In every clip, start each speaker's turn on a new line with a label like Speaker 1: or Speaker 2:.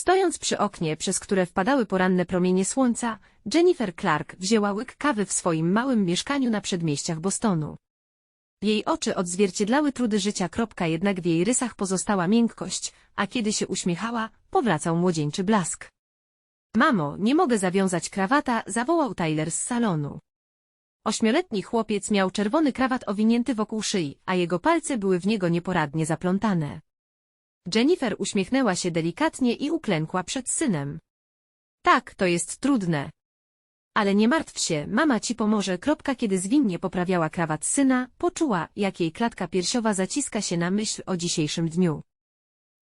Speaker 1: Stojąc przy oknie, przez które wpadały poranne promienie słońca, Jennifer Clark wzięła łyk kawy w swoim małym mieszkaniu na przedmieściach Bostonu. Jej oczy odzwierciedlały trudy życia, kropka, jednak w jej rysach pozostała miękkość, a kiedy się uśmiechała, powracał młodzieńczy blask. Mamo, nie mogę zawiązać krawata, zawołał Tyler z salonu. Ośmioletni chłopiec miał czerwony krawat owinięty wokół szyi, a jego palce były w niego nieporadnie zaplątane. Jennifer uśmiechnęła się delikatnie i uklękła przed synem. Tak, to jest trudne. Ale nie martw się, mama ci pomoże. Kropka, kiedy zwinnie poprawiała krawat syna, poczuła, jak jej klatka piersiowa zaciska się na myśl o dzisiejszym dniu.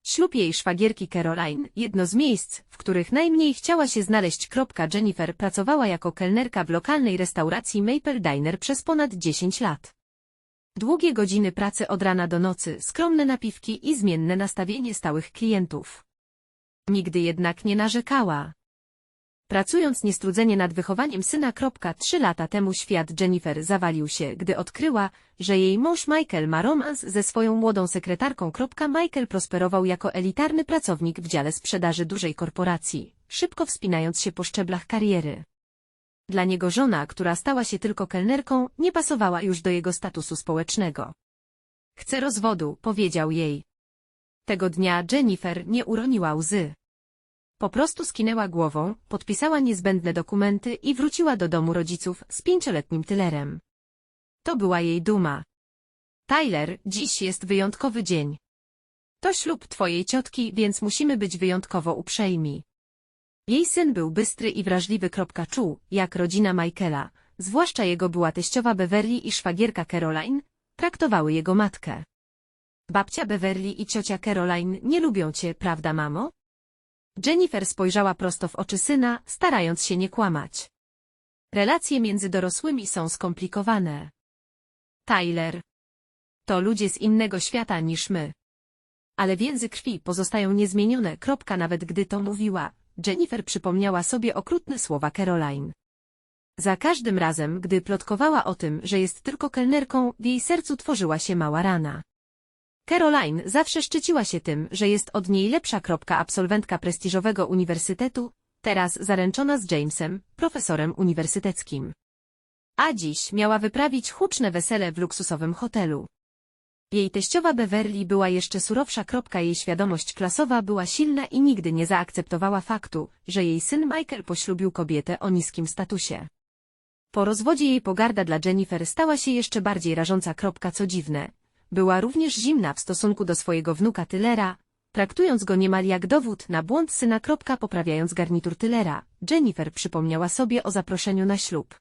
Speaker 1: Ślub jej szwagierki Caroline, jedno z miejsc, w których najmniej chciała się znaleźć. Kropka Jennifer pracowała jako kelnerka w lokalnej restauracji Maple Diner przez ponad 10 lat. Długie godziny pracy od rana do nocy, skromne napiwki i zmienne nastawienie stałych klientów. Nigdy jednak nie narzekała. Pracując niestrudzenie nad wychowaniem syna. Trzy lata temu świat Jennifer zawalił się, gdy odkryła, że jej mąż Michael ma romans ze swoją młodą sekretarką. Michael prosperował jako elitarny pracownik w dziale sprzedaży dużej korporacji, szybko wspinając się po szczeblach kariery. Dla niego żona, która stała się tylko kelnerką, nie pasowała już do jego statusu społecznego. Chcę rozwodu, powiedział jej. Tego dnia Jennifer nie uroniła łzy. Po prostu skinęła głową, podpisała niezbędne dokumenty i wróciła do domu rodziców z pięcioletnim Tylerem. To była jej duma. Tyler, dziś jest wyjątkowy dzień. To ślub twojej ciotki, więc musimy być wyjątkowo uprzejmi. Jej syn był bystry i wrażliwy. Czuł, jak rodzina Michaela, zwłaszcza jego była teściowa Beverly i szwagierka Caroline, traktowały jego matkę. Babcia Beverly i ciocia Caroline nie lubią cię, prawda mamo? Jennifer spojrzała prosto w oczy syna, starając się nie kłamać. Relacje między dorosłymi są skomplikowane. Tyler. To ludzie z innego świata niż my. Ale więzy krwi pozostają niezmienione. Kropka nawet gdy to mówiła, Jennifer przypomniała sobie okrutne słowa Caroline. Za każdym razem, gdy plotkowała o tym, że jest tylko kelnerką, w jej sercu tworzyła się mała rana. Caroline zawsze szczyciła się tym, że jest od niej lepsza. Kropka absolwentka prestiżowego uniwersytetu, teraz zaręczona z Jamesem, profesorem uniwersyteckim. A dziś miała wyprawić huczne wesele w luksusowym hotelu. Jej teściowa Beverly była jeszcze surowsza. Jej świadomość klasowa była silna i nigdy nie zaakceptowała faktu, że jej syn Michael poślubił kobietę o niskim statusie. Po rozwodzie jej pogarda dla Jennifer stała się jeszcze bardziej rażąca. Co dziwne, była również zimna w stosunku do swojego wnuka Tylera, traktując go niemal jak dowód na błąd syna. Poprawiając garnitur Tylera, Jennifer przypomniała sobie o zaproszeniu na ślub.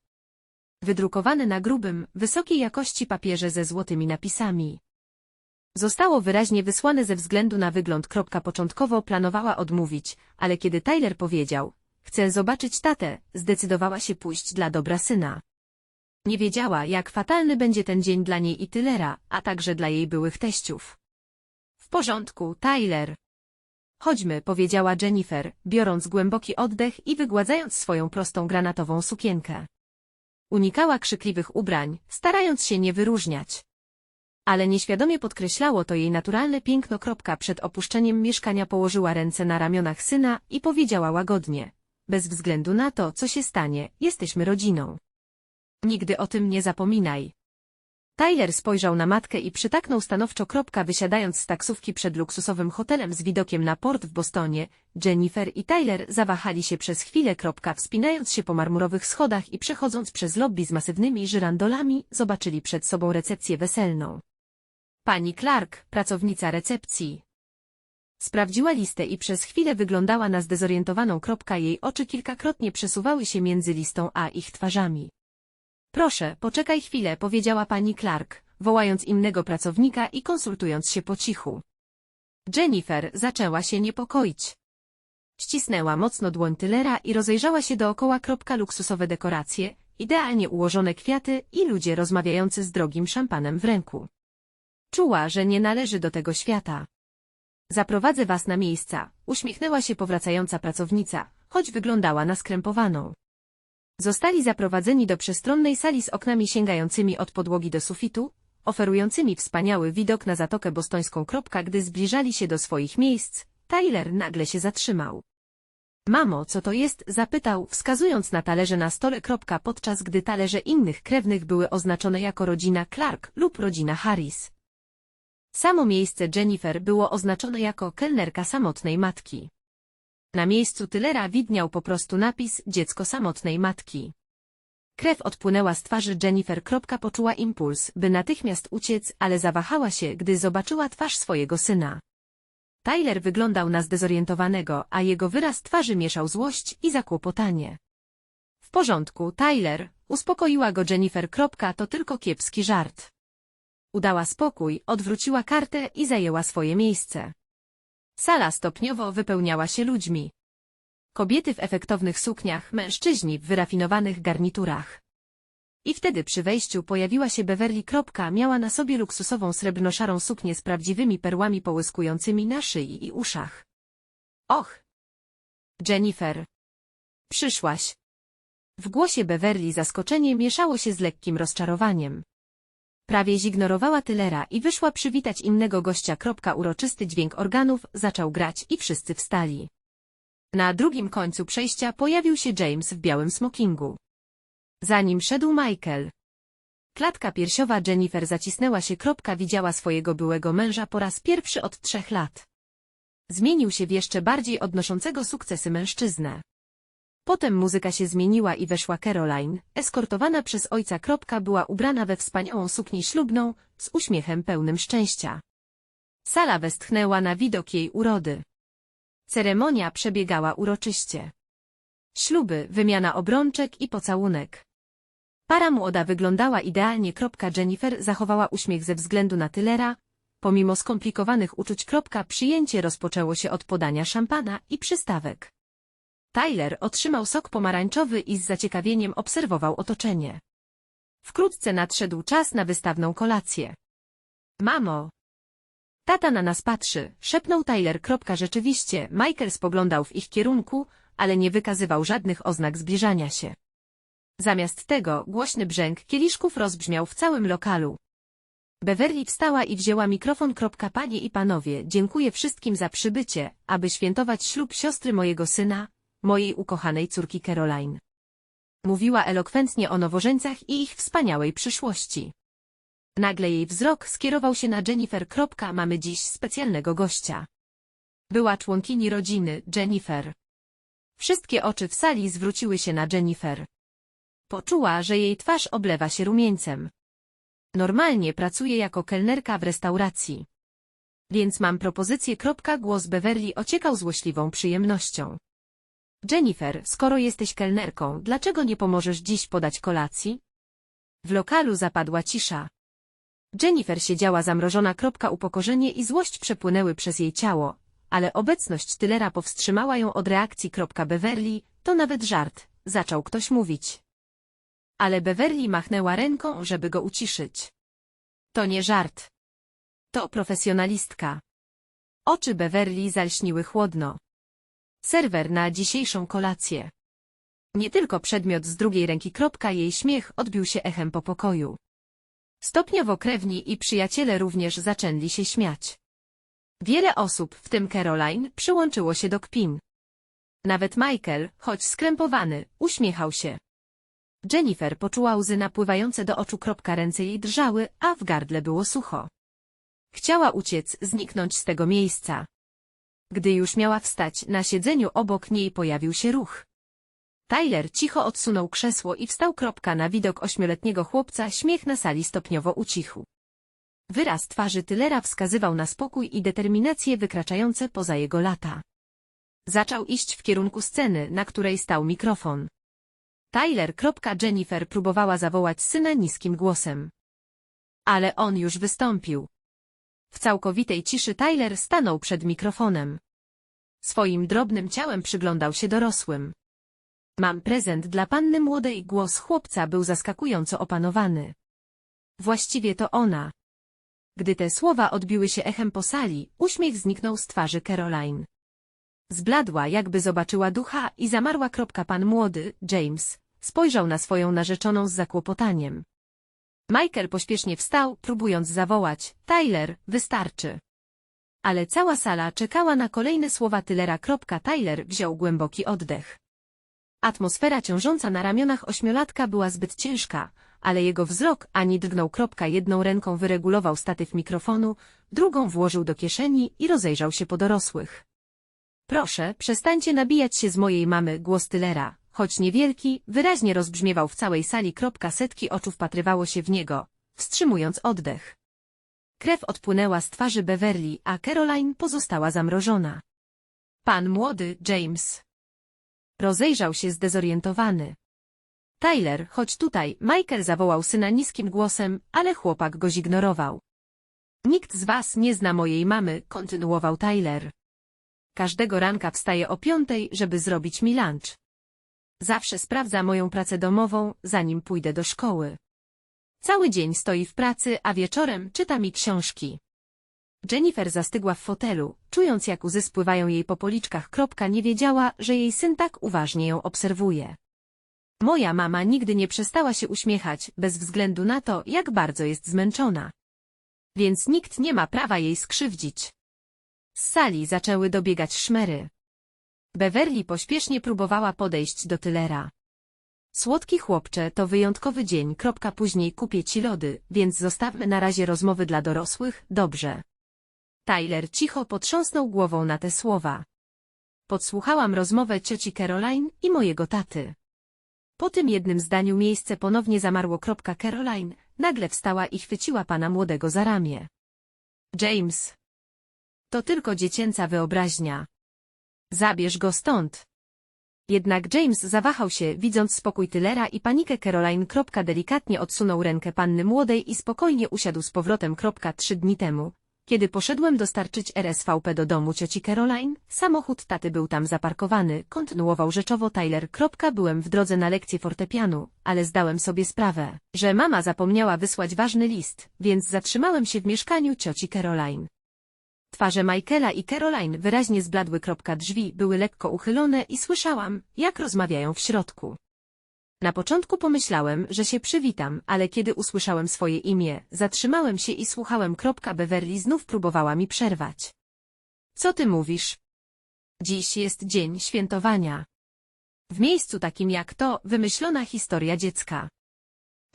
Speaker 1: Wydrukowane na grubym, wysokiej jakości papierze ze złotymi napisami. Zostało wyraźnie wysłane ze względu na wygląd. Początkowo planowała odmówić, ale kiedy Tyler powiedział, chcę zobaczyć tatę, zdecydowała się pójść dla dobra syna. Nie wiedziała, jak fatalny będzie ten dzień dla niej i Tylera, a także dla jej byłych teściów. W porządku, Tyler. Chodźmy, powiedziała Jennifer, biorąc głęboki oddech i wygładzając swoją prostą granatową sukienkę. Unikała krzykliwych ubrań, starając się nie wyróżniać. Ale nieświadomie podkreślało to jej naturalne piękno. Przed opuszczeniem mieszkania położyła ręce na ramionach syna i powiedziała łagodnie. Bez względu na to, co się stanie, jesteśmy rodziną. Nigdy o tym nie zapominaj. Tyler spojrzał na matkę i przytaknął stanowczo. Wysiadając z taksówki przed luksusowym hotelem z widokiem na port w Bostonie, Jennifer i Tyler zawahali się przez chwilę. Wspinając się po marmurowych schodach i przechodząc przez lobby z masywnymi żyrandolami, zobaczyli przed sobą recepcję weselną. Pani Clark, pracownica recepcji. Sprawdziła listę i przez chwilę wyglądała na zdezorientowaną. Jej oczy kilkakrotnie przesuwały się między listą a ich twarzami. Proszę, poczekaj chwilę, powiedziała pani Clark, wołając innego pracownika i konsultując się po cichu. Jennifer zaczęła się niepokoić. Ścisnęła mocno dłoń Tylera i rozejrzała się dookoła. Luksusowe dekoracje, idealnie ułożone kwiaty i ludzie rozmawiający z drogim szampanem w ręku. Czuła, że nie należy do tego świata. Zaprowadzę was na miejsca, uśmiechnęła się powracająca pracownica, choć wyglądała na skrępowaną. Zostali zaprowadzeni do przestronnej sali z oknami sięgającymi od podłogi do sufitu, oferującymi wspaniały widok na Zatokę Bostońską. Gdy zbliżali się do swoich miejsc, Tyler nagle się zatrzymał. Mamo, co to jest? zapytał, wskazując na talerze na stole. Podczas gdy talerze innych krewnych były oznaczone jako rodzina Clark lub rodzina Harris. Samo miejsce Jennifer było oznaczone jako kelnerka samotnej matki. Na miejscu Tylera widniał po prostu napis dziecko samotnej matki. Krew odpłynęła z twarzy Jennifer. Poczuła impuls, by natychmiast uciec, ale zawahała się, gdy zobaczyła twarz swojego syna. Tyler wyglądał na zdezorientowanego, a jego wyraz twarzy mieszał złość i zakłopotanie. W porządku, Tyler, uspokoiła go Jennifer. To tylko kiepski żart. Udała spokój, odwróciła kartę i zajęła swoje miejsce. Sala stopniowo wypełniała się ludźmi. Kobiety w efektownych sukniach, mężczyźni w wyrafinowanych garniturach. I wtedy przy wejściu pojawiła się Beverly. Kropka, Miała na sobie luksusową srebrno-szarą suknię z prawdziwymi perłami połyskującymi na szyi i uszach. Och! Jennifer! Przyszłaś! W głosie Beverly zaskoczenie mieszało się z lekkim rozczarowaniem. Prawie zignorowała Tylera i wyszła przywitać innego gościa. Uroczysty dźwięk organów zaczął grać i wszyscy wstali. Na drugim końcu przejścia pojawił się James w białym smokingu. Za nim szedł Michael. Klatka piersiowa Jennifer zacisnęła się. Widziała swojego byłego męża po raz pierwszy od trzech lat. Zmienił się w jeszcze bardziej odnoszącego sukcesy mężczyznę. Potem muzyka się zmieniła i weszła Caroline, eskortowana przez ojca. Kropka była ubrana we wspaniałą suknię ślubną, z uśmiechem pełnym szczęścia. Sala westchnęła na widok jej urody. Ceremonia przebiegała uroczyście. Śluby, wymiana obrączek i pocałunek. Para młoda wyglądała idealnie. Jennifer zachowała uśmiech ze względu na Tylera. Pomimo skomplikowanych uczuć. Przyjęcie rozpoczęło się od podania szampana i przystawek. Tyler otrzymał sok pomarańczowy i z zaciekawieniem obserwował otoczenie. Wkrótce nadszedł czas na wystawną kolację. Mamo! Tata na nas patrzy, szepnął Tyler. Rzeczywiście, Michael spoglądał w ich kierunku, ale nie wykazywał żadnych oznak zbliżania się. Zamiast tego głośny brzęk kieliszków rozbrzmiał w całym lokalu. Beverly wstała i wzięła mikrofon. Panie i panowie, dziękuję wszystkim za przybycie, aby świętować ślub siostry mojego syna, mojej ukochanej córki Caroline. Mówiła elokwentnie o nowożeńcach i ich wspaniałej przyszłości. Nagle jej wzrok skierował się na Jennifer. Mamy dziś specjalnego gościa. Była członkini rodziny, Jennifer. Wszystkie oczy w sali zwróciły się na Jennifer. Poczuła, że jej twarz oblewa się rumieńcem. Normalnie pracuje jako kelnerka w restauracji. Więc mam propozycję. Głos Beverly ociekał złośliwą przyjemnością. Jennifer, skoro jesteś kelnerką, dlaczego nie pomożesz dziś podać kolacji? W lokalu zapadła cisza. Jennifer siedziała zamrożona. Upokorzenie i złość przepłynęły przez jej ciało, ale obecność Tylera powstrzymała ją od reakcji. Beverly, to nawet żart, zaczął ktoś mówić. Ale Beverly machnęła ręką, żeby go uciszyć. To nie żart. To profesjonalistka. Oczy Beverly zalśniły chłodno. Serwer na dzisiejszą kolację. Nie tylko przedmiot z drugiej ręki. Jej śmiech odbił się echem po pokoju. Stopniowo krewni i przyjaciele również zaczęli się śmiać. Wiele osób, w tym Caroline, przyłączyło się do kpin. Nawet Michael, choć skrępowany, uśmiechał się. Jennifer poczuła łzy napływające do oczu. Ręce jej drżały, a w gardle było sucho. Chciała uciec, zniknąć z tego miejsca. Gdy już miała wstać, na siedzeniu obok niej pojawił się ruch. Tyler cicho odsunął krzesło i wstał. Na widok ośmioletniego chłopca śmiech na sali stopniowo ucichł. Wyraz twarzy Tylera wskazywał na spokój i determinację wykraczające poza jego lata. Zaczął iść w kierunku sceny, na której stał mikrofon. Tyler. Jennifer próbowała zawołać syna niskim głosem. Ale on już wystąpił. W całkowitej ciszy Tyler stanął przed mikrofonem. Swoim drobnym ciałem przyglądał się dorosłym. Mam prezent dla panny młodej. Głos chłopca był zaskakująco opanowany. Właściwie to ona. Gdy te słowa odbiły się echem po sali, uśmiech zniknął z twarzy Caroline. Zbladła, jakby zobaczyła ducha i zamarła. Pan młody, James, spojrzał na swoją narzeczoną z zakłopotaniem. Michael pośpiesznie wstał, próbując zawołać, Tyler, wystarczy. ale cała sala czekała na kolejne słowa Tylera. Tyler wziął głęboki oddech. Atmosfera ciążąca na ramionach ośmiolatka była zbyt ciężka, ale jego wzrok ani drgnął. Jedną ręką wyregulował statyw mikrofonu, drugą włożył do kieszeni i rozejrzał się po dorosłych. Proszę, przestańcie nabijać się z mojej mamy, głos Tylera, choć niewielki, wyraźnie rozbrzmiewał w całej sali. Setki oczu wpatrywało się w niego, wstrzymując oddech. Krew odpłynęła z twarzy Beverly, a Caroline pozostała zamrożona. Pan młody, James. Rozejrzał się zdezorientowany. Tyler, chodź tutaj, Michael zawołał syna niskim głosem, ale chłopak go zignorował. Nikt z was nie zna mojej mamy, kontynuował Tyler. Każdego ranka wstaje o piątej, żeby zrobić mi lunch. Zawsze sprawdza moją pracę domową, zanim pójdę do szkoły. Cały dzień stoi w pracy, a wieczorem czyta mi książki. Jennifer zastygła w fotelu, czując jak łzy spływają jej po policzkach. Kropka nie wiedziała, że jej syn tak uważnie ją obserwuje. Moja mama nigdy nie przestała się uśmiechać, bez względu na to, jak bardzo jest zmęczona. Więc nikt nie ma prawa jej skrzywdzić. Z sali zaczęły dobiegać szmery. Beverly pośpiesznie próbowała podejść do Tylera. Słodki chłopcze, to wyjątkowy dzień. Kropka później kupię ci lody, więc zostawmy na razie rozmowy dla dorosłych, dobrze. Tyler cicho potrząsnął głową na te słowa. Podsłuchałam rozmowę cioci Caroline i mojego taty. Po tym jednym zdaniu miejsce ponownie zamarło. Caroline nagle wstała i chwyciła pana młodego za ramię. James. To tylko dziecięca wyobraźnia. Zabierz go stąd. Jednak James zawahał się, widząc spokój Tylera i panikę Caroline. Delikatnie odsunął rękę panny młodej i spokojnie usiadł z powrotem. Trzy dni temu, kiedy poszedłem dostarczyć RSVP do domu cioci Caroline, samochód taty był tam zaparkowany, kontynuował rzeczowo Tyler. Byłem w drodze na lekcję fortepianu, ale zdałem sobie sprawę, że mama zapomniała wysłać ważny list, więc zatrzymałem się w mieszkaniu cioci Caroline. Twarze Michaela i Caroline wyraźnie zbladły. Drzwi były lekko uchylone i słyszałam, jak rozmawiają w środku. Na początku pomyślałem, że się przywitam, ale kiedy usłyszałem swoje imię, zatrzymałem się i słuchałem. Beverly znów próbowała mi przerwać. Co ty mówisz? Dziś jest dzień świętowania. W miejscu takim jak to, wymyślona historia dziecka.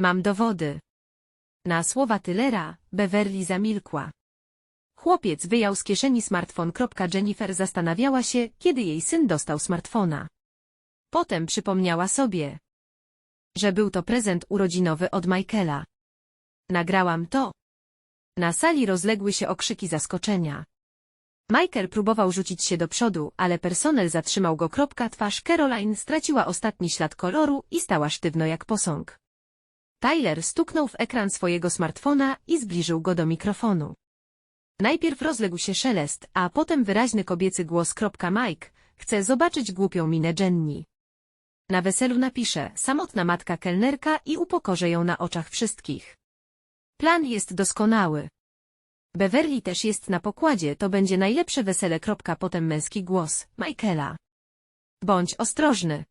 Speaker 1: Mam dowody. Na słowa Tylera, Beverly zamilkła. Chłopiec wyjął z kieszeni smartfon. Jennifer zastanawiała się, kiedy jej syn dostał smartfona. Potem przypomniała sobie, że był to prezent urodzinowy od Michaela. Nagrałam to. Na sali rozległy się okrzyki zaskoczenia. Michael próbował rzucić się do przodu, ale personel zatrzymał go. Twarz Caroline straciła ostatni ślad koloru i stała sztywno jak posąg. Tyler stuknął w ekran swojego smartfona i zbliżył go do mikrofonu. Najpierw rozległ się szelest, a potem wyraźny kobiecy głos. Mike, chcę zobaczyć głupią minę Jenny. Na weselu napiszę, samotna matka kelnerka i upokorzę ją na oczach wszystkich. Plan jest doskonały. Beverly też jest na pokładzie, to będzie najlepsze wesele. Potem męski głos, Michaela. Bądź ostrożny.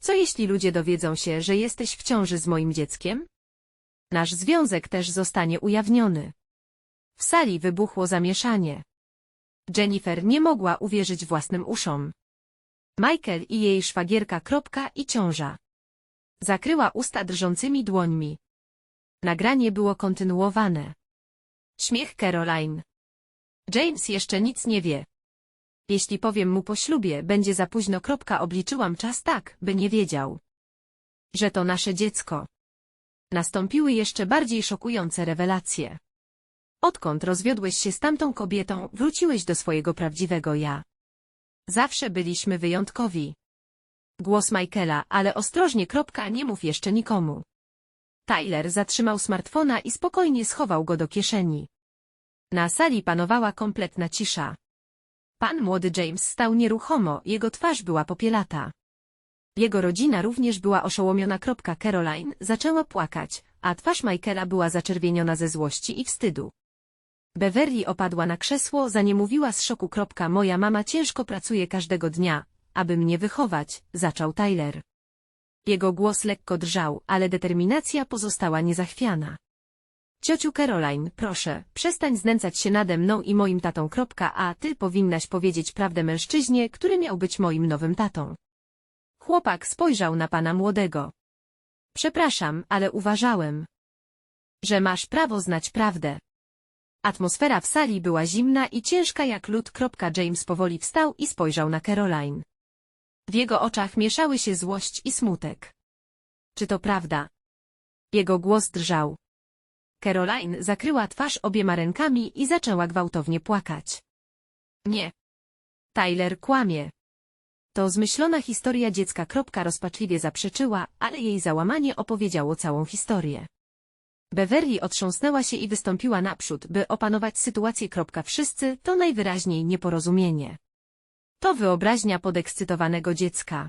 Speaker 1: Co jeśli ludzie dowiedzą się, że jesteś w ciąży z moim dzieckiem? Nasz związek też zostanie ujawniony. W sali wybuchło zamieszanie. Jennifer nie mogła uwierzyć własnym uszom. Michael i jej szwagierka kropka i ciąża. Zakryła usta drżącymi dłońmi. Nagranie było kontynuowane. Śmiech Caroline. James jeszcze nic nie wie. Jeśli powiem mu po ślubie, będzie za późno. Kropka obliczyłam czas tak, by nie wiedział. Że to nasze dziecko. Nastąpiły jeszcze bardziej szokujące rewelacje. Odkąd rozwiodłeś się z tamtą kobietą, wróciłeś do swojego prawdziwego ja. Zawsze byliśmy wyjątkowi. Głos Michaela, ale ostrożnie. Kropka, nie mów jeszcze nikomu. Tyler zatrzymał smartfona i spokojnie schował go do kieszeni. Na sali panowała kompletna cisza. Pan młody James stał nieruchomo, jego twarz była popielata. Jego rodzina również była oszołomiona. Caroline zaczęła płakać, a twarz Michaela była zaczerwieniona ze złości i wstydu. Beverly opadła na krzesło, zaniemówiła z szoku. Moja mama ciężko pracuje każdego dnia, aby mnie wychować, zaczął Tyler. Jego głos lekko drżał, ale determinacja pozostała niezachwiana. Ciociu Caroline, proszę, przestań znęcać się nade mną i moim tatą. A ty powinnaś powiedzieć prawdę mężczyźnie, który miał być moim nowym tatą. Chłopak spojrzał na pana młodego. Przepraszam, ale uważałem, że masz prawo znać prawdę. Atmosfera w sali była zimna i ciężka jak lód. James powoli wstał i spojrzał na Caroline. W jego oczach mieszały się złość i smutek. Czy to prawda? Jego głos drżał. Caroline zakryła twarz obiema rękami i zaczęła gwałtownie płakać. Nie. Tyler kłamie. To zmyślona historia dziecka. Rozpaczliwie zaprzeczyła, ale jej załamanie opowiedziało całą historię. Beverly otrząsnęła się i wystąpiła naprzód, by opanować sytuację. Wszyscy to najwyraźniej nieporozumienie. To wyobraźnia podekscytowanego dziecka.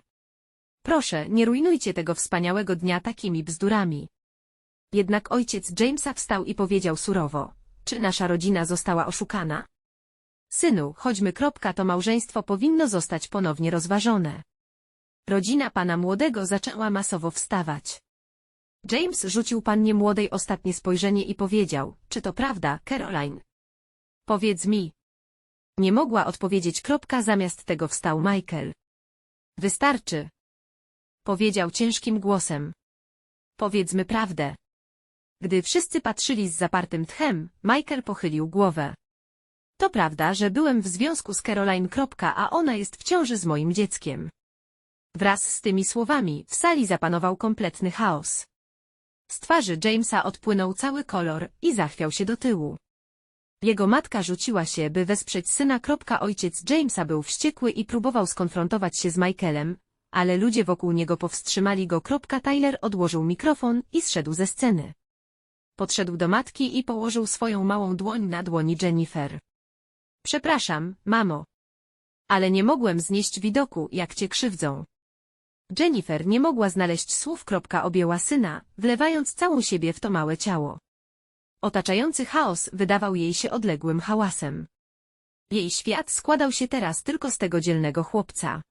Speaker 1: Proszę, nie rujnujcie tego wspaniałego dnia takimi bzdurami. Jednak ojciec Jamesa wstał i powiedział surowo, czy nasza rodzina została oszukana? Synu, chodźmy. To małżeństwo powinno zostać ponownie rozważone. Rodzina pana młodego zaczęła masowo wstawać. James rzucił pannie młodej ostatnie spojrzenie i powiedział, czy to prawda, Caroline? Powiedz mi. Nie mogła odpowiedzieć. Kropka, zamiast tego wstał Michael. Wystarczy. Powiedział ciężkim głosem. Powiedzmy prawdę. Gdy wszyscy patrzyli z zapartym tchem, Michael pochylił głowę. To prawda, że byłem w związku z Caroline. A ona jest w ciąży z moim dzieckiem. Wraz z tymi słowami w sali zapanował kompletny chaos. Z twarzy Jamesa odpłynął cały kolor i zachwiał się do tyłu. Jego matka rzuciła się, by wesprzeć syna. Ojciec Jamesa był wściekły i próbował skonfrontować się z Michaelem, ale ludzie wokół niego powstrzymali go. Tyler odłożył mikrofon i zszedł ze sceny. Podszedł do matki i położył swoją małą dłoń na dłoni Jennifer. Przepraszam, mamo. Ale nie mogłem znieść widoku, jak cię krzywdzą. Jennifer nie mogła znaleźć słów. Objęła syna, wlewając całą siebie w to małe ciało. Otaczający chaos wydawał jej się odległym hałasem. Jej świat składał się teraz tylko z tego dzielnego chłopca.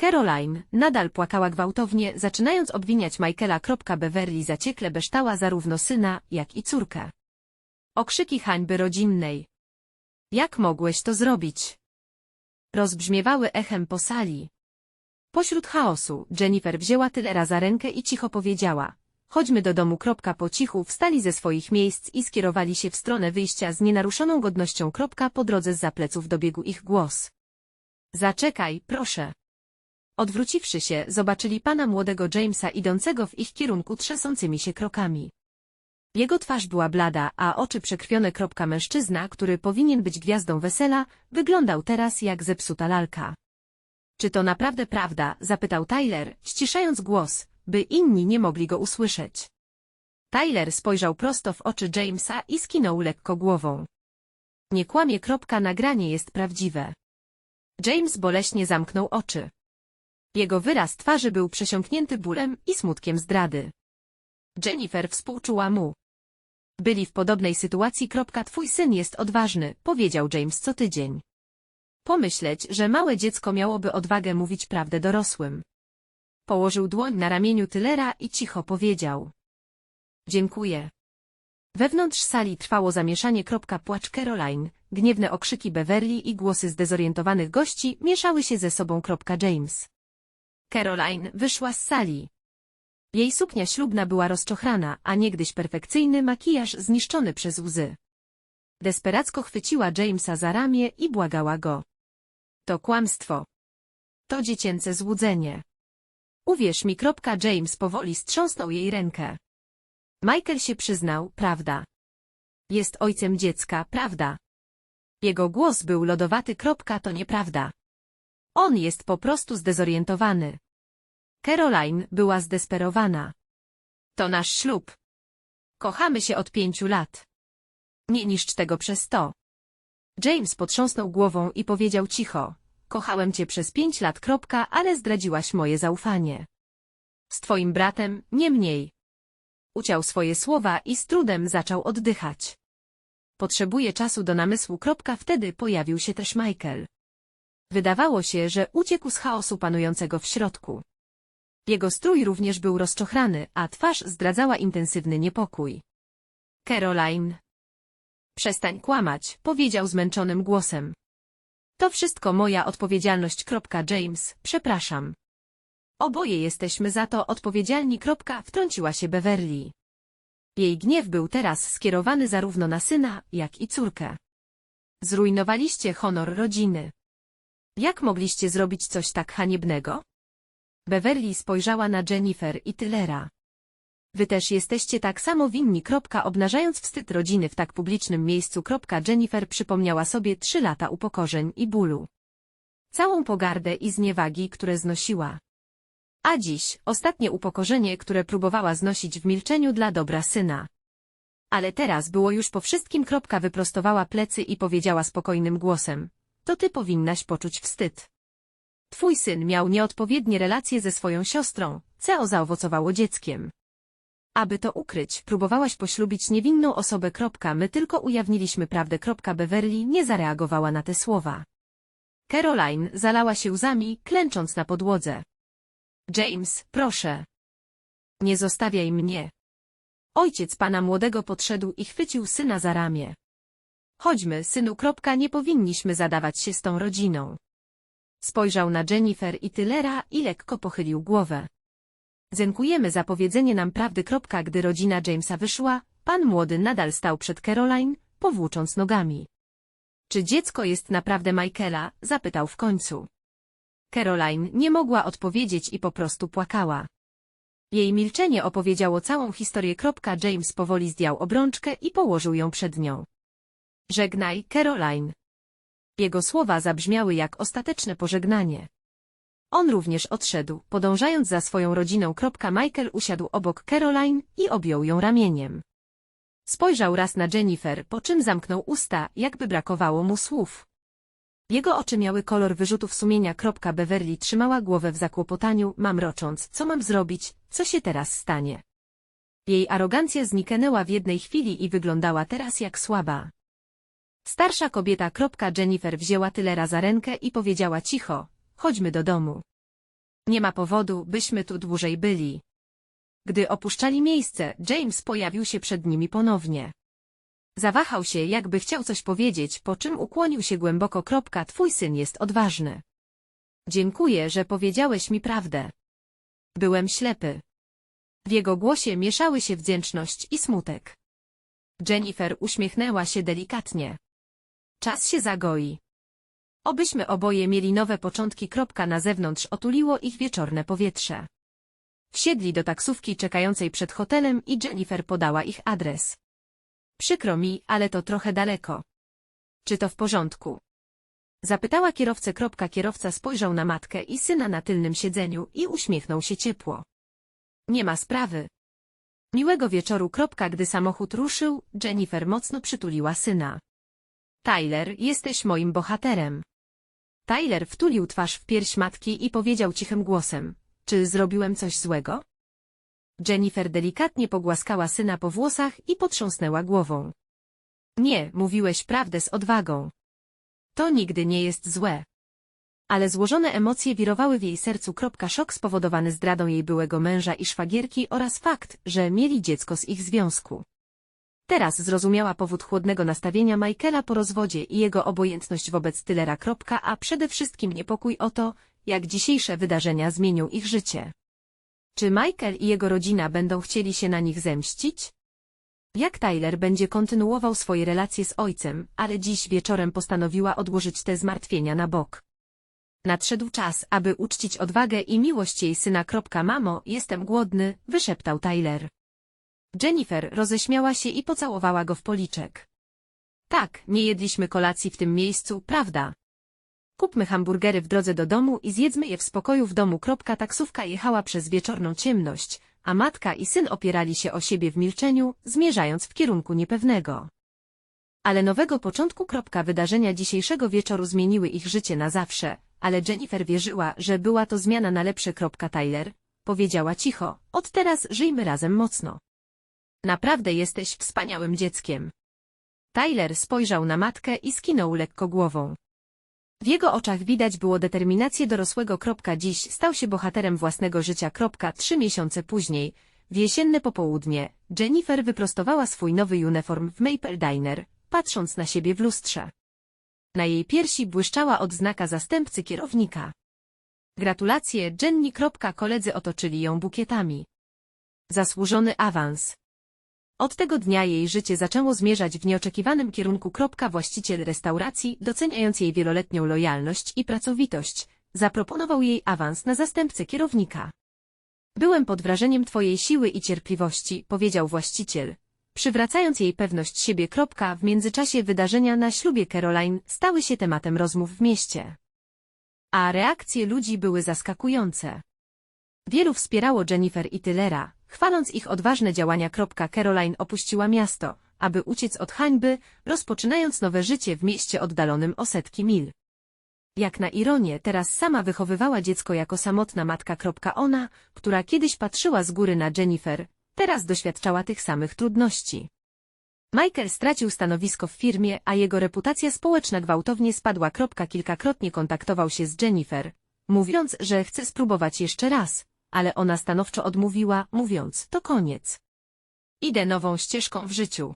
Speaker 1: Caroline nadal płakała gwałtownie, zaczynając obwiniać Michaela. Beverly zaciekle beształa zarówno syna, jak i córkę. Okrzyki hańby rodzinnej. Jak mogłeś to zrobić? Rozbrzmiewały echem po sali. Pośród chaosu Jennifer wzięła Tylera za rękę i cicho powiedziała. Chodźmy do domu. Po cichu wstali ze swoich miejsc i skierowali się w stronę wyjścia z nienaruszoną godnością. Po drodze z zapleców dobiegł ich głos. Zaczekaj, proszę. Odwróciwszy się, zobaczyli pana młodego Jamesa idącego w ich kierunku trzęsącymi się krokami. Jego twarz była blada, a oczy przekrwione. Mężczyzna, który powinien być gwiazdą wesela, wyglądał teraz jak zepsuta lalka. Czy to naprawdę prawda? zapytał Tyler, ściszając głos, by inni nie mogli go usłyszeć. Tyler spojrzał prosto w oczy Jamesa i skinął lekko głową. Nie kłamie. Kropka nagranie jest prawdziwe. James boleśnie zamknął oczy. Jego wyraz twarzy był przesiąknięty bólem i smutkiem zdrady. Jennifer współczuła mu. Byli w podobnej sytuacji. Twój syn jest odważny, powiedział James co tydzień. Pomyśleć, że małe dziecko miałoby odwagę mówić prawdę dorosłym. Położył dłoń na ramieniu Tylera i cicho powiedział. Dziękuję. Wewnątrz sali trwało zamieszanie. Płacz Caroline, gniewne okrzyki Beverly i głosy zdezorientowanych gości mieszały się ze sobą. James. Caroline wyszła z sali. Jej suknia ślubna była rozczochrana, a niegdyś perfekcyjny makijaż zniszczony przez łzy. Desperacko chwyciła Jamesa za ramię i błagała go. To kłamstwo. To dziecięce złudzenie. Uwierz mi. James powoli strząsnął jej rękę. Michael się przyznał, prawda. Jest ojcem dziecka, prawda. Jego głos był lodowaty. To nieprawda. On jest po prostu zdezorientowany. Caroline była zdesperowana. To nasz ślub. Kochamy się od pięciu lat. Nie niszcz tego przez to. James potrząsnął głową i powiedział cicho. Kochałem cię przez pięć lat, kropka, ale zdradziłaś moje zaufanie. Z twoim bratem, nie mniej. Uciął swoje słowa i z trudem zaczął oddychać. Potrzebuje czasu do namysłu, kropka, wtedy pojawił się też Michael. Wydawało się, że uciekł z chaosu panującego w środku. Jego strój również był rozczochrany, a twarz zdradzała intensywny niepokój. Caroline. Przestań kłamać, powiedział zmęczonym głosem. To wszystko moja odpowiedzialność. James, przepraszam. Oboje jesteśmy za to odpowiedzialni. Wtrąciła się Beverly. Jej gniew był teraz skierowany zarówno na syna, jak i córkę. Zrujnowaliście honor rodziny. Jak mogliście zrobić coś tak haniebnego? Beverly spojrzała na Jennifer i Tylera. Wy też jesteście tak samo winni. Obnażając wstyd rodziny w tak publicznym miejscu. Jennifer przypomniała sobie trzy lata upokorzeń i bólu. Całą pogardę i zniewagi, które znosiła. A dziś, ostatnie upokorzenie, które próbowała znosić w milczeniu dla dobra syna. Ale teraz było już po wszystkim. Wyprostowała plecy i powiedziała spokojnym głosem. To ty powinnaś poczuć wstyd. Twój syn miał nieodpowiednie relacje ze swoją siostrą, co zaowocowało dzieckiem. Aby to ukryć, próbowałaś poślubić niewinną osobę. My tylko ujawniliśmy prawdę. Beverly nie zareagowała na te słowa. Caroline zalała się łzami, klęcząc na podłodze. James, proszę. Nie zostawiaj mnie. Ojciec pana młodego podszedł i chwycił syna za ramię. Chodźmy, synu. Nie powinniśmy zadawać się z tą rodziną. Spojrzał na Jennifer i Tylera i lekko pochylił głowę. Dziękujemy za powiedzenie nam prawdy. Gdy rodzina Jamesa wyszła, pan młody nadal stał przed Caroline, powłócząc nogami. Czy dziecko jest naprawdę Michaela? zapytał w końcu. Caroline nie mogła odpowiedzieć i po prostu płakała. Jej milczenie opowiedziało całą historię. James powoli zdjął obrączkę i położył ją przed nią. Żegnaj, Caroline. Jego słowa zabrzmiały jak ostateczne pożegnanie. On również odszedł, podążając za swoją rodziną. Michael usiadł obok Caroline i objął ją ramieniem. Spojrzał raz na Jennifer, po czym zamknął usta, jakby brakowało mu słów. Jego oczy miały kolor wyrzutów sumienia. Beverly trzymała głowę w zakłopotaniu, mamrocząc, co mam zrobić, co się teraz stanie. Jej arogancja zniknęła w jednej chwili i wyglądała teraz jak słaba. Starsza kobieta. Jennifer wzięła Tylera za rękę i powiedziała cicho, chodźmy do domu. Nie ma powodu, byśmy tu dłużej byli. Gdy opuszczali miejsce, James pojawił się przed nimi ponownie. Zawahał się, jakby chciał coś powiedzieć, po czym ukłonił się głęboko. Kropka, twój syn jest odważny. Dziękuję, że powiedziałeś mi prawdę. Byłem ślepy. W jego głosie mieszały się wdzięczność i smutek. Jennifer uśmiechnęła się delikatnie. Czas się zagoi. Obyśmy oboje mieli nowe początki. Na zewnątrz otuliło ich wieczorne powietrze. Wsiedli do taksówki czekającej przed hotelem i Jennifer podała ich adres. Przykro mi, ale to trochę daleko. Czy to w porządku? Zapytała kierowcę. Kierowca spojrzał na matkę i syna na tylnym siedzeniu i uśmiechnął się ciepło. Nie ma sprawy. Miłego wieczoru. Gdy samochód ruszył, Jennifer mocno przytuliła syna. Tyler, jesteś moim bohaterem. Tyler wtulił twarz w pierś matki i powiedział cichym głosem, czy zrobiłem coś złego? Jennifer delikatnie pogłaskała syna po włosach i potrząsnęła głową. Nie, mówiłeś prawdę z odwagą. To nigdy nie jest złe. Ale złożone emocje wirowały w jej sercu. Szok spowodowany zdradą jej byłego męża i szwagierki oraz fakt, że mieli dziecko z ich związku. Teraz zrozumiała powód chłodnego nastawienia Michaela po rozwodzie i jego obojętność wobec Tylera. A przede wszystkim niepokój o to, jak dzisiejsze wydarzenia zmienią ich życie. Czy Michael i jego rodzina będą chcieli się na nich zemścić? Jak Tyler będzie kontynuował swoje relacje z ojcem, ale dziś wieczorem postanowiła odłożyć te zmartwienia na bok. Nadszedł czas, aby uczcić odwagę i miłość jej syna. Mamo, jestem głodny, wyszeptał Tyler. Jennifer roześmiała się i pocałowała go w policzek. Tak, nie jedliśmy kolacji w tym miejscu, prawda? Kupmy hamburgery w drodze do domu i zjedzmy je w spokoju w domu. Taksówka jechała przez wieczorną ciemność, a matka i syn opierali się o siebie w milczeniu, zmierzając w kierunku niepewnego. Ale nowego początku. Wydarzenia dzisiejszego wieczoru zmieniły ich życie na zawsze, ale Jennifer wierzyła, że była to zmiana na lepsze. Tyler powiedziała cicho, od teraz żyjmy razem mocno. Naprawdę jesteś wspaniałym dzieckiem. Tyler spojrzał na matkę i skinął lekko głową. W jego oczach widać było determinację dorosłego. Dziś stał się bohaterem własnego życia. Trzy miesiące później, W jesienne popołudnie Jennifer wyprostowała swój nowy uniform w Maple Diner, patrząc na siebie w lustrze. Na jej piersi błyszczała odznaka zastępcy kierownika. Gratulacje, Jenny. Koledzy otoczyli ją bukietami. Zasłużony awans. Od tego dnia jej życie zaczęło zmierzać w nieoczekiwanym kierunku. Właściciel restauracji, doceniając jej wieloletnią lojalność i pracowitość, zaproponował jej awans na zastępcę kierownika. Byłem pod wrażeniem twojej siły i cierpliwości, powiedział właściciel, przywracając jej pewność siebie. W międzyczasie wydarzenia na ślubie Caroline stały się tematem rozmów w mieście. A reakcje ludzi były zaskakujące. Wielu wspierało Jennifer i Tylera, chwaląc ich odważne działania. Caroline opuściła miasto, aby uciec od hańby, rozpoczynając nowe życie w mieście oddalonym o setki mil. Jak na ironię, teraz sama wychowywała dziecko jako samotna matka. Ona, która kiedyś patrzyła z góry na Jennifer, teraz doświadczała tych samych trudności. Michael stracił stanowisko w firmie, a jego reputacja społeczna gwałtownie spadła. Kilkakrotnie kontaktował się z Jennifer, mówiąc, że chce spróbować jeszcze raz, ale ona stanowczo odmówiła, mówiąc, to koniec. Idę nową ścieżką w życiu.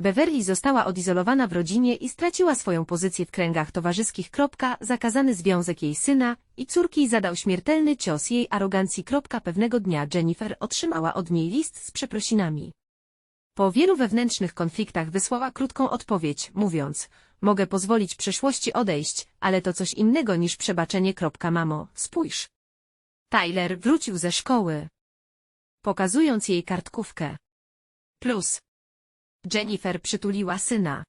Speaker 1: Beverly została odizolowana w rodzinie i straciła swoją pozycję w kręgach towarzyskich. Zakazany związek jej syna i córki zadał śmiertelny cios jej arogancji. Pewnego dnia Jennifer otrzymała od niej list z przeprosinami. Po wielu wewnętrznych konfliktach wysłała krótką odpowiedź, mówiąc, mogę pozwolić przeszłości odejść, ale to coś innego niż przebaczenie. Mamo, spójrz. Tyler wrócił ze szkoły. Pokazując jej kartkówkę. Plus. Jennifer przytuliła syna.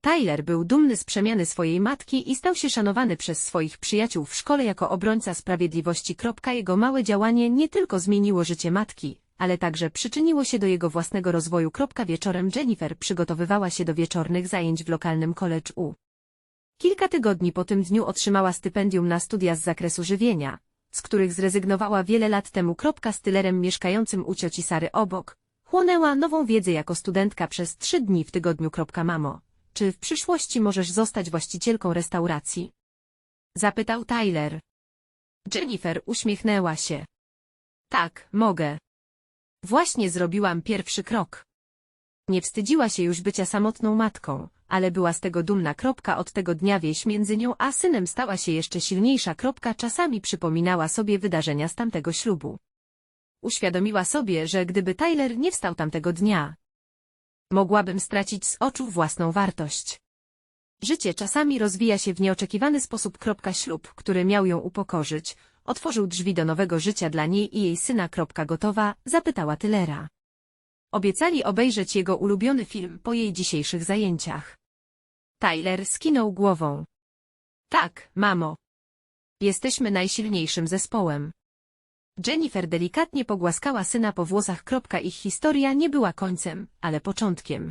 Speaker 1: Tyler był dumny z przemiany swojej matki i stał się szanowany przez swoich przyjaciół w szkole jako obrońca sprawiedliwości. Jego małe działanie nie tylko zmieniło życie matki, ale także przyczyniło się do jego własnego rozwoju. Wieczorem Jennifer przygotowywała się do wieczornych zajęć w lokalnym college U. Kilka tygodni po tym dniu otrzymała stypendium na studia z zakresu żywienia, z których zrezygnowała wiele lat temu. Z tylerem mieszkającym u cioci Sary obok, chłonęła nową wiedzę jako studentka przez trzy dni w tygodniu. Mamo, czy w przyszłości możesz zostać właścicielką restauracji? Zapytał Tyler. Jennifer uśmiechnęła się. Tak, mogę. Właśnie zrobiłam pierwszy krok. Nie wstydziła się już bycia samotną matką, ale była z tego dumna. Kropka od tego dnia wieś między nią a synem stała się jeszcze silniejsza. Kropka czasami przypominała sobie wydarzenia z tamtego ślubu. Uświadomiła sobie, że gdyby Tyler nie wstał tamtego dnia, mogłabym stracić z oczu własną wartość. Życie czasami rozwija się w nieoczekiwany sposób. Kropka ślub, który miał ją upokorzyć, otworzył drzwi do nowego życia dla niej i jej syna. Kropka gotowa, zapytała Tylera. Obiecali obejrzeć jego ulubiony film po jej dzisiejszych zajęciach. Tyler skinął głową. Tak, mamo. Jesteśmy najsilniejszym zespołem. Jennifer delikatnie pogłaskała syna po włosach. Ich historia nie była końcem, ale początkiem.